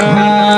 Ah.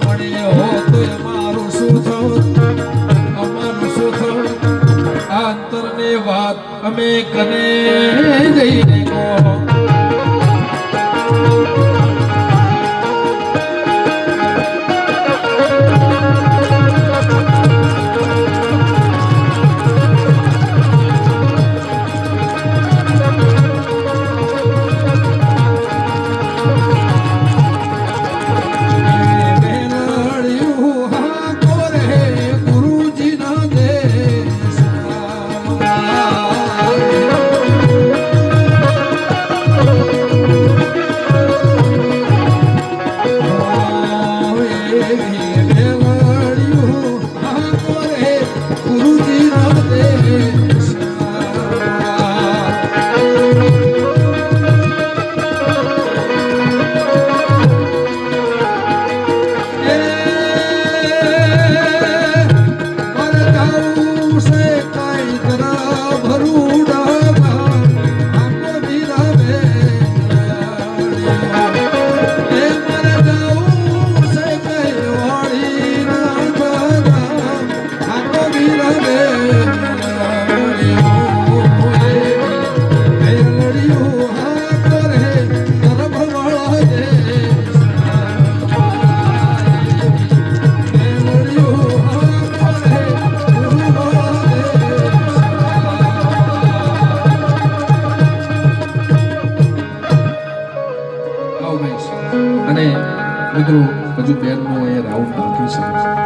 અમે કરે પરમેશ અને મિત્રો હજુ બેનનો અહીંયા રાઉન્ડ બાકી છે.